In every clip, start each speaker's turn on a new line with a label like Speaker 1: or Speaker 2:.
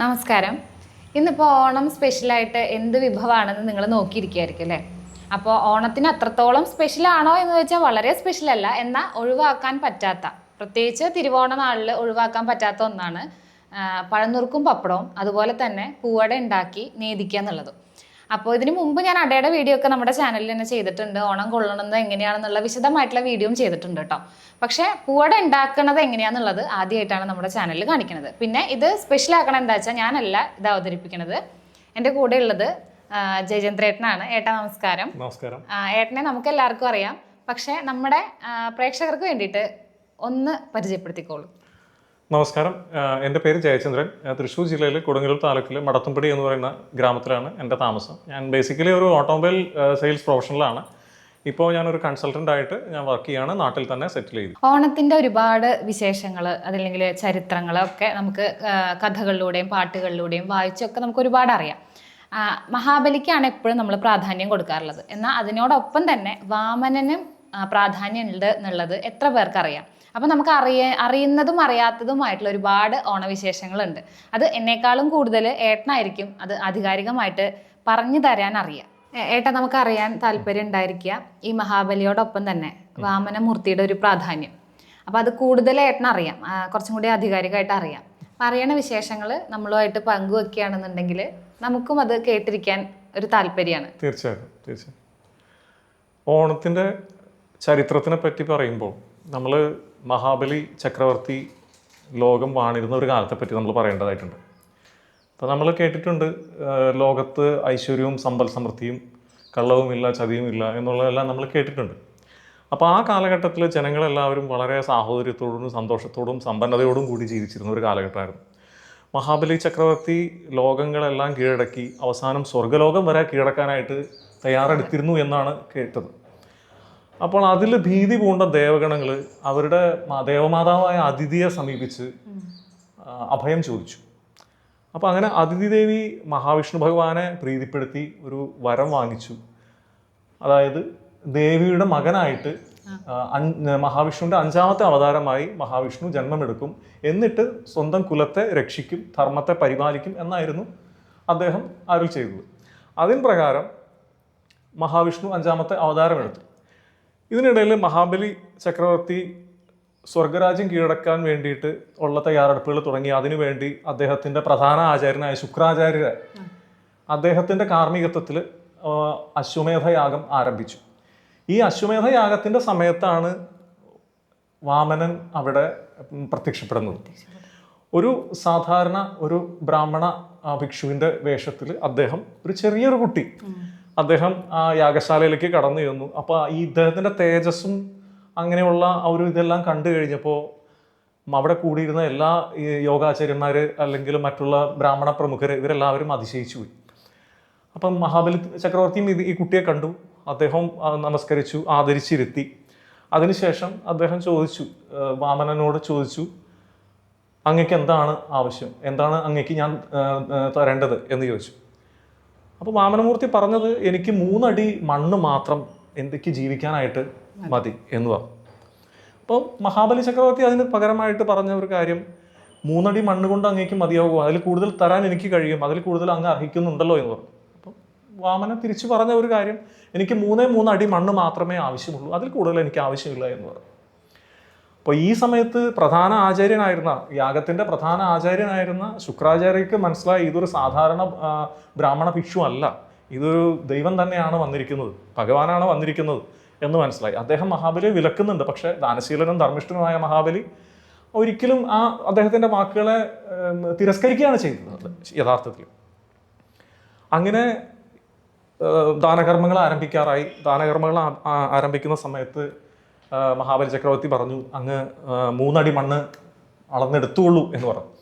Speaker 1: നമസ്കാരം. ഇന്നിപ്പോൾ ഓണം സ്പെഷ്യലായിട്ട് എന്ത് വിഭവമാണെന്ന് നിങ്ങൾ നോക്കിയിരിക്കുകയായിരിക്കും അല്ലേ? അപ്പോൾ ഓണത്തിന് അത്രത്തോളം സ്പെഷ്യലാണോ എന്ന് വെച്ചാൽ വളരെ സ്പെഷ്യൽ അല്ല എന്നാൽ ഒഴിവാക്കാൻ പറ്റാത്ത പ്രത്യേകിച്ച് തിരുവോണ നാളിൽ ഒഴിവാക്കാൻ പറ്റാത്ത ഒന്നാണ് പഴന്നൂർക്കും പപ്പടവും അതുപോലെ തന്നെ പൂവട ഉണ്ടാക്കി നേദിക്കുക എന്നുള്ളത്. അപ്പോൾ ഇതിന് മുമ്പ് ഞാൻ അടയുടെ വീഡിയോ ഒക്കെ നമ്മുടെ ചാനലിൽ തന്നെ ചെയ്തിട്ടുണ്ട്. ഓണം കൊള്ളണമെന്ന് എങ്ങനെയാണെന്നുള്ള വിശദമായിട്ടുള്ള വീഡിയോയും ചെയ്തിട്ടുണ്ട് കേട്ടോ പക്ഷേ പൂവട ഉണ്ടാക്കുന്നത് എങ്ങനെയാണെന്നുള്ളത് ആദ്യമായിട്ടാണ് നമ്മുടെ ചാനലിൽ കാണിക്കുന്നത് പിന്നെ ഇത് സ്പെഷ്യൽ ആക്കണം എന്താ വെച്ചാൽ ഞാനല്ല ഇത് അവതരിപ്പിക്കുന്നത് എന്റെ കൂടെ ഉള്ളത് ജയചന്ദ്രേട്ടനാണ്. ഏട്ടാ നമസ്കാരം.
Speaker 2: നമസ്കാരം.
Speaker 1: ഏട്ടനെ നമുക്ക് എല്ലാവർക്കും അറിയാം. പക്ഷേ നമ്മുടെ പ്രേക്ഷകർക്ക് വേണ്ടിയിട്ട് ഒന്ന് പരിചയപ്പെടുത്തിക്കോളൂ.
Speaker 2: നമസ്കാരം. എന്റെ പേര് ജയചന്ദ്രൻ. തൃശ്ശൂർ ജില്ലയിലെ കൊടുങ്ങല്ലൂർ താലൂക്കിലെ മടത്തുംപടി എന്ന് പറയുന്ന ഗ്രാമത്തിലാണ് എന്റെ താമസം. ഞാൻ ബേസിക്കലി ഒരു ഓട്ടോമൊബൈൽ സെയിൽസ് പ്രൊഫഷണലാണ് ഇപ്പോൾ ഞാനൊരു കൺസൾട്ടന്റ് ആയിട്ട് ഞാൻ വർക്ക് ചെയ്യാണ്. നാട്ടിൽ തന്നെ സെറ്റിൽ ചെയ്തു.
Speaker 1: ഓണത്തിന്റെ ഒരുപാട് വിശേഷങ്ങൾ അതല്ലെങ്കിൽ ചരിത്രങ്ങളൊക്കെ നമുക്ക് കഥകളിലൂടെയും പാട്ടുകളിലൂടെയും വായിച്ചൊക്കെ നമുക്ക് ഒരുപാട് അറിയാം. മഹാബലിക്കാണ് എപ്പോഴും നമ്മൾ പ്രാധാന്യം കൊടുക്കാറുള്ളത്. എന്നാൽ അതിനോടൊപ്പം തന്നെ വാമനനും പ്രാധാന്യമുണ്ട് പ്രാധാന്യം എന്നുള്ളത് എത്ര പേർക്ക് അറിയാം അപ്പം നമുക്ക് അറിയ അറിയുന്നതും അറിയാത്തതുമായിട്ടുള്ള ഒരുപാട് ഓണവിശേഷങ്ങളുണ്ട്. അത് എന്നെക്കാളും കൂടുതൽ ഏട്ടനായിരിക്കും അത് ആധികാരികമായിട്ട് പറഞ്ഞു തരാൻ അറിയാം ഏട്ടാ നമുക്ക് അറിയാൻ താല്പര്യം ഉണ്ടായിരിക്കുക. ഈ മഹാബലിയോടൊപ്പം തന്നെ വാമനമൂർത്തിയുടെ ഒരു പ്രാധാന്യം. അപ്പോൾ അത് കൂടുതൽ ഏട്ടനറിയാം. കുറച്ചും കൂടി ആധികാരികമായിട്ട് അറിയാം. അറിയണ വിശേഷങ്ങൾ നമ്മളുമായിട്ട് പങ്കുവെക്കുകയാണെന്നുണ്ടെങ്കിൽ നമുക്കും അത് കേട്ടിരിക്കാൻ ഒരു താല്പര്യമാണ്.
Speaker 2: തീർച്ചയായിട്ടും തീർച്ചയായും ഓണത്തിന്റെ ചരിത്രത്തിനെ പറ്റി പറയുമ്പോൾ നമ്മൾ മഹാബലി ചക്രവർത്തി ലോകം വാണിരുന്ന ഒരു കാലത്തെപ്പറ്റി നമ്മൾ പറയേണ്ടതായിട്ടുണ്ട്. അപ്പോൾ നമ്മൾ കേട്ടിട്ടുണ്ട് ലോകത്ത് ഐശ്വര്യവും സമ്പൽ സമൃദ്ധിയും കള്ളവുമില്ല ചതിയുമില്ല എന്നുള്ളതെല്ലാം നമ്മൾ കേട്ടിട്ടുണ്ട്. അപ്പോൾ ആ കാലഘട്ടത്തിൽ ജനങ്ങളെല്ലാവരും വളരെ സാഹോദര്യത്തോടും സന്തോഷത്തോടും സമ്പന്നതയോടും കൂടി ജീവിച്ചിരുന്ന ഒരു കാലഘട്ടമായിരുന്നു. മഹാബലി ചക്രവർത്തി ലോകങ്ങളെല്ലാം കീഴടക്കി അവസാനം സ്വർഗലോകം വരെ കീഴടക്കാനായിട്ട് തയ്യാറെടുത്തിരുന്നു എന്നാണ് കേട്ടത്. അപ്പോൾ അതിൽ ഭീതി പൂണ്ട ദേവഗണങ്ങൾ അവരുടെ ദേവമാതാവായ അതിഥിയെ സമീപിച്ച് അഭയം ചോദിച്ചു. അപ്പോൾ അങ്ങനെ അതിഥി ദേവി മഹാവിഷ്ണു ഭഗവാനെ പ്രീതിപ്പെടുത്തി ഒരു വരം വാങ്ങിച്ചു. അതായത് ദേവിയുടെ മകനായിട്ട് മഹാവിഷ്ണുവിന്റെ അഞ്ചാമത്തെ അവതാരമായി മഹാവിഷ്ണു ജന്മമെടുക്കും. എന്നിട്ട് സ്വന്തം കുലത്തെ രക്ഷിക്കും ധർമ്മത്തെ പരിപാലിക്കും എന്നായിരുന്നു അദ്ദേഹം അരുൾ ചെയ്തത്. അതിൻ പ്രകാരം മഹാവിഷ്ണു അഞ്ചാമത്തെ അവതാരമെടുത്തു. ഇതിനിടയിൽ മഹാബലി ചക്രവർത്തി സ്വർഗരാജ്യം കീഴടക്കാൻ വേണ്ടിയിട്ട് ഉള്ള തയ്യാറെടുപ്പുകൾ തുടങ്ങി. അതിനുവേണ്ടി അദ്ദേഹത്തിന്റെ പ്രധാന ആചാര്യനായ ശുക്രാചാര്യരെ അദ്ദേഹത്തിന്റെ കാർമ്മികത്വത്തിൽ അശ്വമേധയാഗം ആരംഭിച്ചു. ഈ അശ്വമേധയാഗത്തിന്റെ സമയത്താണ് വാമനൻ അവിടെ പ്രത്യക്ഷപ്പെടുന്നത്. ഒരു സാധാരണ ഒരു ബ്രാഹ്മണ ഭിക്ഷുവിന്റെ വേഷത്തിൽ അദ്ദേഹം ഒരു ചെറിയൊരു കുട്ടി. അദ്ദേഹം ആ യാഗശാലയിലേക്ക് കടന്നു ചെന്നു. അപ്പോൾ ഈ ഇദ്ദേഹത്തിന്റെ തേജസ്സും അങ്ങനെയുള്ള ആ ഒരു ഇതെല്ലാം കണ്ടു കഴിഞ്ഞപ്പോൾ അവിടെ കൂടിയിരുന്ന എല്ലാ യോഗാചാര്യന്മാർ അല്ലെങ്കിൽ മറ്റുള്ള ബ്രാഹ്മണ പ്രമുഖർ ഇവരെല്ലാവരും അതിശയിച്ചു പോയി. അപ്പം മഹാബലി ചക്രവർത്തിയും ഇത് ഈ കുട്ടിയെ കണ്ടു. അദ്ദേഹം നമസ്കരിച്ചു ആദരിച്ചിരുത്തി. അതിനുശേഷം അദ്ദേഹം ചോദിച്ചു വാമനനോട് ചോദിച്ചു അങ്ങക്ക് എന്താണ് ആവശ്യം? എന്താണ് അങ്ങക്ക് ഞാൻ തരേണ്ടത്? എന്ന് ചോദിച്ചു. അപ്പോൾ വാമനമൂർത്തി പറഞ്ഞത് എനിക്ക് മൂന്നടി മണ്ണ് മാത്രം എനിക്ക് ജീവിക്കാനായിട്ട് മതി. എന്ന് പറഞ്ഞു. അപ്പോൾ മഹാബലി ചക്രവർത്തി അതിന് പകരമായിട്ട് പറഞ്ഞ ഒരു കാര്യം മൂന്നടി മണ്ണ് കൊണ്ട് അങ്ങേക്ക് മതിയാകുമോ അതിൽ കൂടുതൽ തരാൻ എനിക്ക് കഴിയും അതിൽ കൂടുതൽ അങ്ങ് അർഹിക്കുന്നുണ്ടല്ലോ എന്ന് പറഞ്ഞു. അപ്പം വാമന തിരിച്ചു പറഞ്ഞ ഒരു കാര്യം എനിക്ക് മൂന്നേ മൂന്നടി അടി മണ്ണ് മാത്രമേ ആവശ്യമുള്ളൂ അതിൽ കൂടുതൽ എനിക്ക് ആവശ്യമില്ല എന്ന് പറഞ്ഞു. അപ്പോൾ ഈ സമയത്ത് പ്രധാന ആചാര്യനായിരുന്ന യാഗത്തിന്റെ പ്രധാന ആചാര്യനായിരുന്ന ശുക്രാചാര്യക്ക് മനസ്സിലായി ഇതൊരു സാധാരണ ബ്രാഹ്മണ ഭിക്ഷു അല്ല. ഇതൊരു ദൈവം തന്നെയാണ് വന്നിരിക്കുന്നത് ഭഗവാനാണ് വന്നിരിക്കുന്നത് എന്ന് മനസ്സിലായി. അദ്ദേഹം മഹാബലിയെ വിലക്കുന്നുണ്ട് പക്ഷേ ദാനശീലനും ധർമ്മിഷ്ഠനുമായ മഹാബലി ഒരിക്കലും ആ അദ്ദേഹത്തിന്റെ വാക്കുകളെ തിരസ്കരിക്കുകയാണ് ചെയ്തത് യഥാർത്ഥത്തിൽ. അങ്ങനെ ദാനകർമ്മങ്ങൾ ആരംഭിക്കാറായി. ദാനകർമ്മങ്ങൾ ആരംഭിക്കുന്ന സമയത്ത് മഹാബലി ചക്രവർത്തി പറഞ്ഞു അങ്ങ് മൂന്നടി മണ്ണ് അളന്നെടുത്തുള്ളൂ എന്ന് പറഞ്ഞു.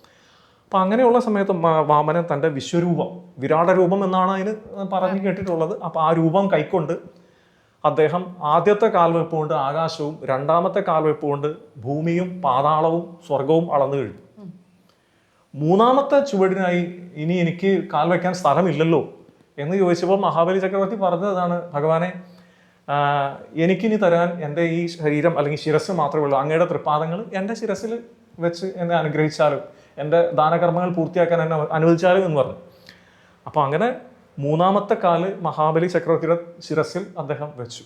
Speaker 2: അപ്പം അങ്ങനെയുള്ള സമയത്ത് വാമനൻ തന്റെ വിശ്വരൂപം വിരാട രൂപം എന്നാണ് അതിന് പറഞ്ഞു കേട്ടിട്ടുള്ളത്. അപ്പം ആ രൂപം കൈക്കൊണ്ട് അദ്ദേഹം ആദ്യത്തെ കാൽവെപ്പ് കൊണ്ട് ആകാശവും രണ്ടാമത്തെ കാൽവെപ്പ് കൊണ്ട് ഭൂമിയും പാതാളവും സ്വർഗവും അളന്നു കഴിഞ്ഞു. മൂന്നാമത്തെ ചുവടിനായി ഇനി എനിക്ക് കാൽ വയ്ക്കാൻ സ്ഥലമില്ലല്ലോ എന്ന് ചോദിച്ചപ്പോൾ മഹാബലി ചക്രവർത്തി പറഞ്ഞതാണ് ഭഗവാനെ എനിക്കിനി തരാൻ എന്റെ ഈ ശരീരം അല്ലെങ്കിൽ ശിരസ് മാത്രമേ ഉള്ളൂ അങ്ങയുടെ തൃപ്പാദങ്ങൾ എന്റെ ശിരസിൽ വെച്ച് എന്നെ അനുഗ്രഹിച്ചാലും എന്റെ ദാനകർമ്മങ്ങൾ പൂർത്തിയാക്കാൻ എന്നെ അനുവദിച്ചാലും എന്ന് പറഞ്ഞു. അപ്പോൾ അങ്ങനെ മൂന്നാമത്തെ കാൽ മഹാബലി ചക്രവർത്തിയുടെ ശിരസിൽ അദ്ദേഹം വെച്ചു.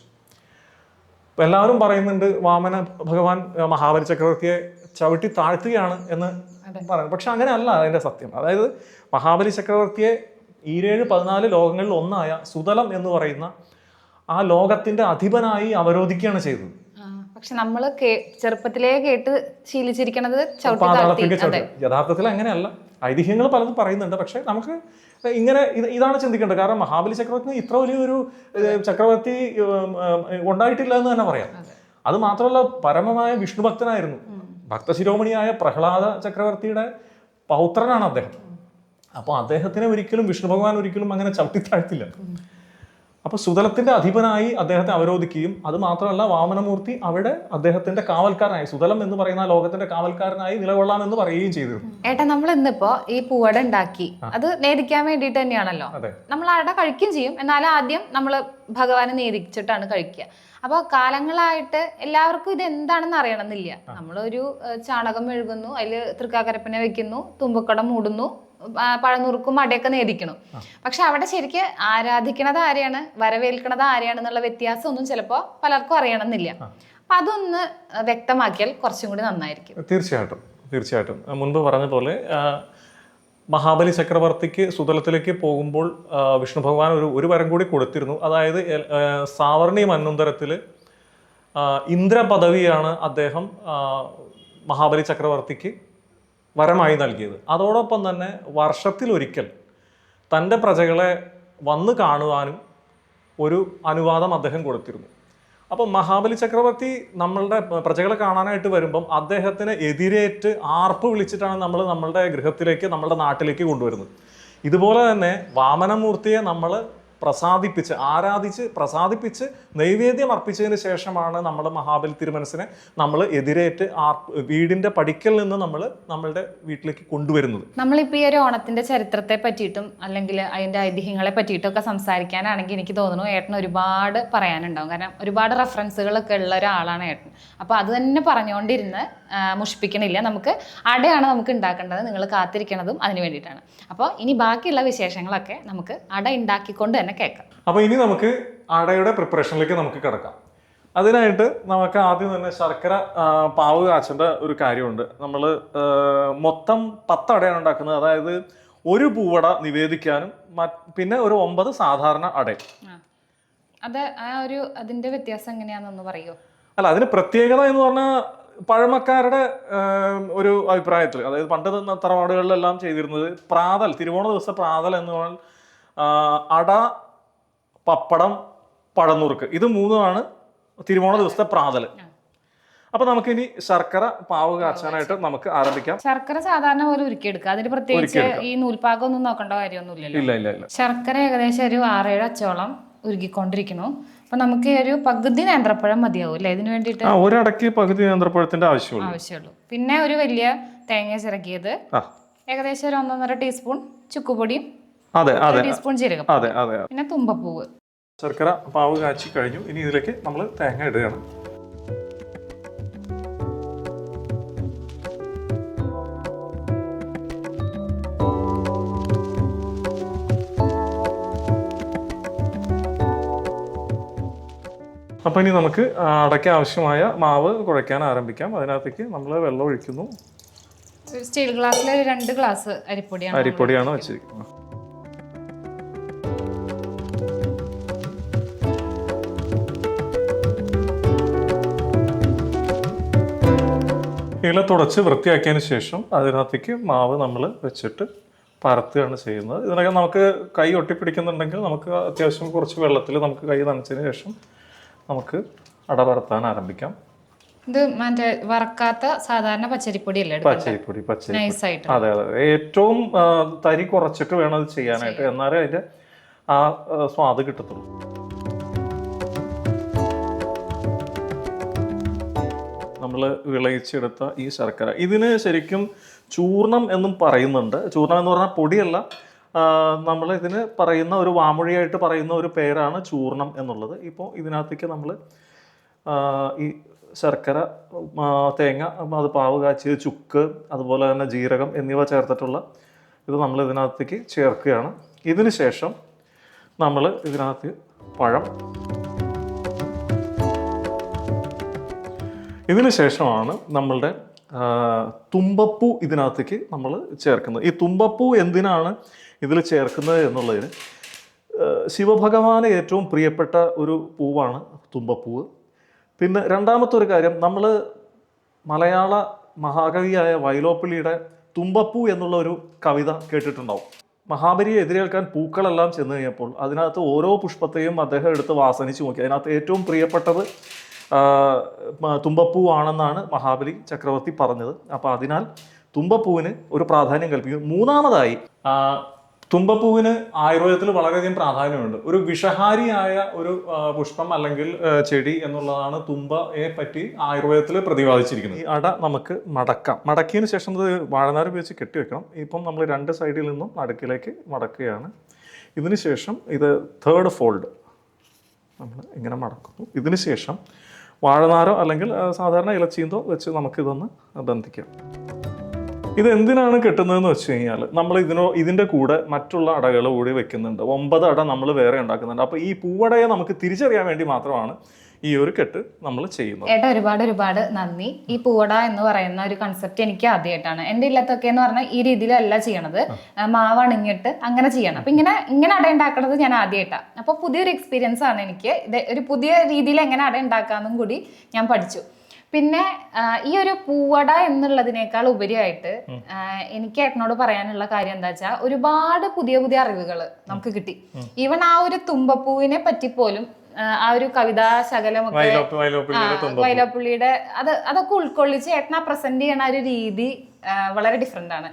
Speaker 2: അപ്പം എല്ലാവരും പറയുന്നുണ്ട് വാമന ഭഗവാൻ മഹാബലി ചക്രവർത്തിയെ ചവിട്ടി താഴ്ത്തുകയാണ് എന്ന് പറയുന്നത് പക്ഷെ അങ്ങനെ അല്ല അതിന്റെ സത്യം. അതായത് മഹാബലി ചക്രവർത്തിയെ ഈരേഴ് പതിനാല് ലോകങ്ങളിൽ ഒന്നായ സുതലം എന്ന് പറയുന്ന ആ ലോകത്തിന്റെ അധിപനായി അവരോധിക്കുകയാണ് ചെയ്തത്.
Speaker 1: പക്ഷെ നമ്മൾ ചെറുപ്പത്തിലേ കേട്ട് ശീലിച്ചിരിക്കണത്
Speaker 2: യഥാർത്ഥത്തിൽ അങ്ങനെയല്ല. ഐതിഹ്യങ്ങൾ പലതും പറയുന്നുണ്ട്. പക്ഷെ നമുക്ക് ഇങ്ങനെ ഇതാണ് ചിന്തിക്കേണ്ടത്. കാരണം മഹാബലി ചക്രവർത്തി ഇത്ര വലിയൊരു ചക്രവർത്തി ഉണ്ടായിട്ടില്ല എന്ന് തന്നെ പറയാം. അത്. മാത്രമല്ല പരമമായ വിഷ്ണുഭക്തനായിരുന്നു ഭക്തശിരോമണിയായ പ്രഹ്ലാദ ചക്രവർത്തിയുടെ പൗത്രനാണ് അദ്ദേഹം. അപ്പോൾ അദ്ദേഹത്തിനെ ഒരിക്കലും വിഷ്ണു ഭഗവാൻ ഒരിക്കലും അങ്ങനെ ചവിട്ടി താഴ്ത്തില്ല അപ്പൊ സുതലത്തിന്റെ അധിപനായി അദ്ദേഹത്തെ അവരോധിക്കുകയും അത് മാത്രമല്ല വാമനമൂർത്തി അവിടെ അദ്ദേഹത്തിന്റെ കാവൽക്കാരനായി. സുതലം എന്ന് പറയുന്ന ലോകത്തിന്റെ കാവൽക്കാരനായി നിലകൊള്ളാമെന്ന് പറയുകയും ചെയ്തിരുന്നു.
Speaker 1: ഏട്ടാ നമ്മൾ ഇന്നിപ്പോ ഈ പൂവട ഉണ്ടാക്കി അത് നേദിക്കാൻ വേണ്ടിയിട്ട് തന്നെയാണല്ലോ. നമ്മൾ അട കഴിക്കുകയും ചെയ്യും. എന്നാൽ ആദ്യം നമ്മൾ ഭഗവാനെ നേദിച്ചിട്ടാണ് കഴിക്കുക. അപ്പോൾ കാലങ്ങളായിട്ട് എല്ലാവർക്കും ഇത് എന്താണെന്ന് അറിയണമെന്നില്ല. നമ്മളൊരു ചാണകം മെഴുകുന്നു അതിൽ തൃക്കാക്കരപ്പനെ വെക്കുന്നു തുമ്പക്കടം മൂടുന്നു പഴനുറുക്കും അടയൊക്കെ നേദിക്കണം പക്ഷെ അവിടെ ശരിക്ക് ആരാധിക്കണത് ആരെയാണ്? വരവേൽക്കണത് ആരെയാണെന്നുള്ള വ്യത്യാസമൊന്നും ചിലപ്പോ പലർക്കും അറിയണമെന്നില്ല. അപ്പൊ അതൊന്ന് വ്യക്തമാക്കിയാൽ കുറച്ചും കൂടി നന്നായിരിക്കും.
Speaker 2: തീർച്ചയായിട്ടും തീർച്ചയായിട്ടും. മുൻപ് പറഞ്ഞ പോലെ മഹാബലി ചക്രവർത്തിക്ക് സുതലത്തിലേക്ക് പോകുമ്പോൾ വിഷ്ണു ഭഗവാൻ ഒരു ഒരു വരം കൂടി കൊടുത്തിരുന്നു. അതായത് സാവർണി മന്നുന്തരത്തിൽ ഇന്ദ്ര പദവിയാണ് അദ്ദേഹം മഹാബലി ചക്രവർത്തിക്ക് വരമായി നൽകിയത്. അതോടൊപ്പം തന്നെ വർഷത്തിലൊരിക്കൽ തന്റെ പ്രജകളെ വന്ന് കാണുവാനും ഒരു അനുവാദം അദ്ദേഹം കൊടുത്തിരുന്നു. അപ്പം മഹാബലി ചക്രവർത്തി നമ്മളുടെ പ്രജകളെ കാണാനായിട്ട് വരുമ്പം അദ്ദേഹത്തിന് എതിരേറ്റ് ആർപ്പ് വിളിച്ചിട്ടാണ് നമ്മൾ നമ്മളുടെ ഗൃഹത്തിലേക്ക് നമ്മളുടെ നാട്ടിലേക്ക് കൊണ്ടുവരുന്നത്. ഇതുപോലെ തന്നെ വാമനമൂർത്തിയെ നമ്മൾ പ്രസാദിപ്പിച്ച് ആരാധിച്ച് പ്രസാദിപ്പിച്ച് നൈവേദ്യം അർപ്പിച്ചതിന് ശേഷമാണ് നമ്മൾ മഹാബലി തിരുമനസിനെ നമ്മൾ എതിരേറ്റ് ആ വീടിന്റെ പടിക്കൽ നിന്ന് നമ്മൾ നമ്മളുടെ വീട്ടിലേക്ക് കൊണ്ടുവരുന്നത്.
Speaker 1: നമ്മളിപ്പോൾ ഈ ഒരു ഓണത്തിന്റെ ചരിത്രത്തെ പറ്റിയിട്ടും അല്ലെങ്കിൽ അതിന്റെ ഐതിഹ്യങ്ങളെ പറ്റിയിട്ടും ഒക്കെ സംസാരിക്കാനാണെങ്കിൽ എനിക്ക് തോന്നുന്നു ഏട്ടൻ ഒരുപാട് പറയാനുണ്ടാവും. കാരണം ഒരുപാട് റെഫറൻസുകളൊക്കെ ഉള്ള ഒരാളാണ് ഏട്ടൻ. അപ്പോൾ അത് തന്നെ പറഞ്ഞുകൊണ്ടിരുന്ന് മുഷിപ്പിക്കണില്ല നമുക്ക് അടയാണ് നമുക്ക് ഉണ്ടാക്കേണ്ടത്. നിങ്ങൾ കാത്തിരിക്കണതും അതിന് വേണ്ടിയിട്ടാണ്. അപ്പോൾ ഇനി ബാക്കിയുള്ള വിശേഷങ്ങളൊക്കെ നമുക്ക് അട ഉണ്ടാക്കിക്കൊണ്ട് തന്നെ കേൾക്കാം.
Speaker 2: അപ്പോൾ ഇനി നമുക്ക് അടയുടെ പ്രിപ്പറേഷനിലേക്ക് നമുക്ക് കിടക്കാം. അതിനായിട്ട് നമുക്ക് ആദ്യം തന്നെ ശർക്കര പാവ് കാച്ചേണ്ട ഒരു കാര്യമുണ്ട്. നമ്മൾ മൊത്തം പത്ത് അടയാണ് ഉണ്ടാക്കുന്നത്. അതായത് ഒരു പൂവട നിവേദിക്കാനും പിന്നെ ഒരു ഒമ്പത് സാധാരണ അടയും.
Speaker 1: അത് ആ ഒരു അതിന്റെ വ്യത്യാസം എങ്ങനെയാണെന്നൊന്ന് പറയുമോ
Speaker 2: അല്ല അതിന് പ്രത്യേകത എന്ന് പറഞ്ഞാൽ പഴമക്കാരുടെ ഒരു അഭിപ്രായത്തിൽ അതായത് പണ്ട് തറവാടുകളിലെല്ലാം ചെയ്തിരുന്നത് പ്രാതൽ തിരുവോണ ദിവസം പ്രാതൽ എന്ന് പറഞ്ഞാൽ അട പപ്പടം പഴനുറുക്ക് ഇത് മൂന്നുമാണ് തിരുവോണ ദിവസത്തെ പ്രാതൽ. അപ്പൊ നമുക്കിനി ശർക്കര പാവ് കാച്ചാനായിട്ട് നമുക്ക് ആരംഭിക്കാം.
Speaker 1: ശർക്കര സാധാരണ പോലെ ഉരുക്കിയെടുക്കുക. അതിന് പ്രത്യേകിച്ച് ഈ നൂൽപ്പാകം ഒന്നും നോക്കേണ്ട കാര്യമൊന്നുമില്ലല്ലോ.
Speaker 2: ഇല്ല ഇല്ല ഇല്ല.
Speaker 1: ശർക്കര ഏകദേശം ഒരു ആറേഴ് അച്ചോളം. ഉരുകിക്കൊണ്ടിരിക്കുന്നു അപ്പൊ നമുക്ക് ഒരു പകുതി നേന്ത്രപ്പഴം മതിയാവും അല്ലേ? ഇതിന് വേണ്ടിയിട്ട്
Speaker 2: ആ ഒരടക്ക് പകുതി നേന്ത്രപ്പഴത്തിന്റെ ആവശ്യമുള്ളൂ.
Speaker 1: ആവശ്യമുള്ളൂ. പിന്നെ ഒരു വലിയ തേങ്ങ ചിറക്കിയത്
Speaker 2: ആ.
Speaker 1: ഏകദേശം ഒരു ഒന്നൊന്നര ടീസ്പൂൺ ചുക്കുപൊടിയും
Speaker 2: അതെ അതെ.
Speaker 1: ഒരു ടീസ്പൂൺ ജീരകം
Speaker 2: അതെ അതെ
Speaker 1: പിന്നെ തുമ്പപ്പൂവ്.
Speaker 2: ശർക്കര പാവ് കാച്ചി കഴിഞ്ഞു. ഇനി ഇതിലേക്ക് നമ്മൾ തേങ്ങ ഇടുകയാണ്. അപ്പോൾ ഇനി നമുക്ക് അടയ്ക്ക് ആവശ്യമായ മാവ് കുഴയ്ക്കാൻ ആരംഭിക്കാം. അതിനകത്തേക്ക് നമ്മൾ വെള്ളം ഒഴിക്കുന്നു.
Speaker 1: സ്റ്റീൽ ഗ്ലാസ്സിൽ രണ്ട് ഗ്ലാസ് അരിപ്പൊടിയാണ്
Speaker 2: അരിപ്പൊടിയാണ് വെച്ചിരിക്കുന്നത്. ഇല തുടച്ച് വൃത്തിയാക്കിയതിന് ശേഷം അതിനകത്തേക്ക് മാവ് നമ്മൾ വെച്ചിട്ട് പരത്തുകയാണ് ചെയ്യുന്നത്. ഇതിനൊക്കെ നമുക്ക് കൈ ഒട്ടിപ്പിടിക്കുന്നുണ്ടെങ്കിൽ നമുക്ക് അത്യാവശ്യം കുറച്ച് വെള്ളത്തിൽ നമുക്ക് കൈ നനച്ചതിന് ശേഷം നമുക്ക് അട പരത്താൻ ആരംഭിക്കാം.
Speaker 1: ഇത് മറ്റേ വറക്കാത്ത സാധാരണ പച്ചരിപ്പൊടി അല്ലേ പച്ചരിപ്പൊടി
Speaker 2: പച്ചരിപ്പൊടി. പച്ചരി
Speaker 1: നൈസായിട്ട്
Speaker 2: അതെ അതെ. ഏറ്റവും തരി കുറച്ചിട്ട് വേണം അത് ചെയ്യാനായിട്ട്. എന്നാലേ അതിന്റെ ആ ആ, സ്വാദ് കിട്ടത്തുള്ളൂ. നമ്മൾ വിളയിച്ചെടുത്ത ഈ ശർക്കര. ഇതിന് ശരിക്കും ചൂർണം എന്നും പറയുന്നുണ്ട്. ചൂർണം എന്ന് പറഞ്ഞാൽ പൊടിയല്ല. നമ്മൾ ഇതിന് പറയുന്ന ഒരു വാമൊഴിയായിട്ട് പറയുന്ന ഒരു പേരാണ് ചൂർണം എന്നുള്ളത്. ഇപ്പോൾ ഇതിനകത്തേക്ക് നമ്മൾ ഈ ശർക്കര തേങ്ങ അത് പാവ് കാച്ചിയത് ചുക്ക് അതുപോലെ തന്നെ ജീരകം എന്നിവ ചേർത്തിട്ടുള്ള ഇത് നമ്മൾ ഇതിനകത്തേക്ക് ചേർക്കുകയാണ്. ഇതിന് ശേഷം നമ്മൾ ഇതിനകത്ത് പഴം. ഇതിന് ശേഷമാണ് നമ്മളുടെ തുമ്പപ്പൂ ഇതിനകത്തേക്ക് നമ്മൾ ചേർക്കുന്നത്. ഈ തുമ്പപ്പൂ എന്തിനാണ് ഇതിൽ ചേർക്കുന്നത് എന്നുള്ളതിന് ശിവഭഗവാന് ഏറ്റവും പ്രിയപ്പെട്ട ഒരു പൂവാണ് തുമ്പപ്പൂവ്. പിന്നെ രണ്ടാമത്തെ ഒരു കാര്യം നമ്മൾ മലയാള മഹാകവിയായ വൈലോപ്പിള്ളിയുടെ തുമ്പപ്പൂ എന്നുള്ള ഒരു കവിത കേട്ടിട്ടുണ്ടാവും. മഹാബലിയെ എതിരേൽക്കാൻ പൂക്കളെല്ലാം ചെന്ന് കഴിഞ്ഞപ്പോൾ അതിനകത്ത് ഓരോ പുഷ്പത്തെയും അദ്ദേഹം എടുത്ത് വാസനിച്ച് നോക്കി. അതിനകത്ത് ഏറ്റവും പ്രിയപ്പെട്ടത് തുമ്പപ്പൂ ആണെന്നാണ് മഹാബലി ചക്രവർത്തി പറഞ്ഞത്. അപ്പോൾ അതിനാൽ തുമ്പപ്പൂവിന് ഒരു പ്രാധാന്യം കൽപ്പിക്കും മൂന്നാമതായി തുമ്പപ്പൂവിന് ആയുർവേദത്തിൽ വളരെയധികം പ്രാധാന്യമുണ്ട്. ഒരു വിഷഹാരിയായ ഒരു പുഷ്പം അല്ലെങ്കിൽ ചെടി എന്നുള്ളതാണ് തുമ്പയെ പറ്റി ആയുർവേദത്തിൽ പ്രതിപാദിച്ചിരിക്കുന്നത്. ഈ അട നമുക്ക് മടക്കാം. മടക്കിയതിന് ശേഷം അത് വാഴനാര് ഉപയോഗിച്ച് കെട്ടിവെക്കണം ഇപ്പം നമ്മൾ രണ്ട് സൈഡിൽ നിന്നും നടുക്കിലേക്ക് മടക്കുകയാണ്. ഇതിന് ശേഷം ഇത് തേർഡ് ഫോൾഡ് നമ്മൾ ഇങ്ങനെ മടക്കുന്നു. ഇതിന് ശേഷം വാഴനാരോ അല്ലെങ്കിൽ സാധാരണ ഇലച്ചീന്തോ വെച്ച് നമുക്കിതൊന്ന് ബന്ധിക്കാം. ഇത് എന്തിനാണ് കെട്ടുന്നതെന്ന് വെച്ച് കഴിഞ്ഞാൽ നമ്മൾ ഇതിനോ ഇതിന്റെ കൂടെ മറ്റുള്ള അടകൾ കൂടി വെക്കുന്നുണ്ട്. ഒമ്പത് അട നമ്മൾ വേറെ ഉണ്ടാക്കുന്നുണ്ട്. അപ്പോൾ ഈ പൂവടയെ നമുക്ക് തിരിച്ചറിയാൻ വേണ്ടി മാത്രമാണ് ഈ ഒരു കെട്ട് നമ്മൾ ചെയ്യുന്നത്.
Speaker 1: ഏട്ടാ ഒരുപാട് ഒരുപാട് നന്ദി. ഈ പൂവട എന്ന് പറയുന്ന ഒരു കൺസെപ്റ്റ് എനിക്ക് ആദ്യമായിട്ടാണ് എന്റെ ഇല്ലത്തൊക്കെ എന്ന് പറഞ്ഞാൽ ഈ രീതിയിലല്ല ചെയ്യണത്. ആ, മാവ് അണിഞ്ഞിട്ട് അങ്ങനെ ചെയ്യണം. അപ്പൊ ഇങ്ങനെ ഇങ്ങനെ അട ഉണ്ടാക്കണത് ഞാൻ ആദ്യമായിട്ടാണ് അപ്പോൾ പുതിയൊരു എക്സ്പീരിയൻസ് ആണ് എനിക്ക് ഇത്. ഒരു പുതിയ രീതിയിൽ എങ്ങനെ അട ഉണ്ടാക്കാമെന്നും കൂടി ഞാൻ പഠിച്ചു. പിന്നെ ഈ ഒരു പൂവട എന്നുള്ളതിനേക്കാൾ ഉപരിയായിട്ട് എനിക്ക് ഏട്ടനോട് പറയാനുള്ള കാര്യം എന്താ വെച്ചാൽ ഒരുപാട് പുതിയ പുതിയ അറിവുകൾ നമുക്ക് കിട്ടി. ഈവൻ ആ ഒരു തുമ്പപ്പൂവിനെ പറ്റി പോലും ആ, ഒരു കവിതാ ശകലമൊക്കെ
Speaker 2: വൈലോപ്പുള്ളിയുടെ
Speaker 1: അത് അതൊക്കെ ഉൾക്കൊള്ളിച്ച് ഏട്ടനാ പ്രസന്റ് ചെയ്യണ ഒരു രീതി വളരെ ഡിഫറെന്റ് ആണ്.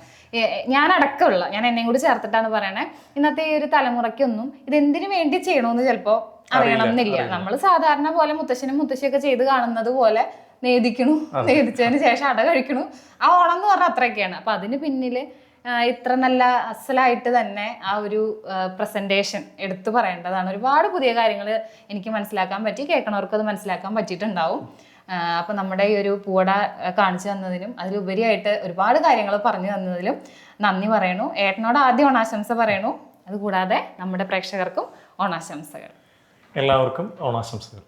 Speaker 1: ഞാൻ അടക്കമുള്ള ഞാൻ എന്നെയും കൂടി ചേർത്തിട്ടാണ് പറയണേ ഇന്നത്തെ ഈ ഒരു തലമുറയ്ക്കൊന്നും ഇത് എന്തിനു വേണ്ടി ചെയ്യണമെന്ന് ചിലപ്പോ അറിയണം എന്നില്ല നമ്മൾ സാധാരണ പോലെ മുത്തശ്ശനും മുത്തശ്ശിയൊക്കെ ചെയ്ത് കാണുന്നത് പോലെ നേദിക്കണു. നേദിച്ചതിന് ശേഷം അട കഴിക്കണു. ആ ഓണം എന്ന് പറഞ്ഞാൽ അത്രയൊക്കെയാണ്. അപ്പൊ അതിന് പിന്നിൽ ആ, ഇത്ര നല്ല അസലായിട്ട് തന്നെ ആ ഒരു പ്രസന്റേഷൻ എടുത്തു പറയേണ്ടതാണ്. ഒരുപാട് പുതിയ കാര്യങ്ങൾ എനിക്ക് മനസ്സിലാക്കാൻ പറ്റി. കേൾക്കണവർക്ക് അത് മനസ്സിലാക്കാൻ പറ്റിയിട്ടുണ്ടാവും. അപ്പൊ നമ്മുടെ ഈ ഒരു പൂട കാണിച്ചു തന്നതിനും അതിലുപരിയായിട്ട് ഒരുപാട് കാര്യങ്ങൾ പറഞ്ഞു തന്നതിലും നന്ദി പറയണു. ഏട്ടനോട് ആദ്യം ഓണാശംസ പറയണു. അതുകൂടാതെ നമ്മുടെ പ്രേക്ഷകർക്കും ഓണാശംസകൾ.
Speaker 2: എല്ലാവർക്കും ഓണാശംസകൾ.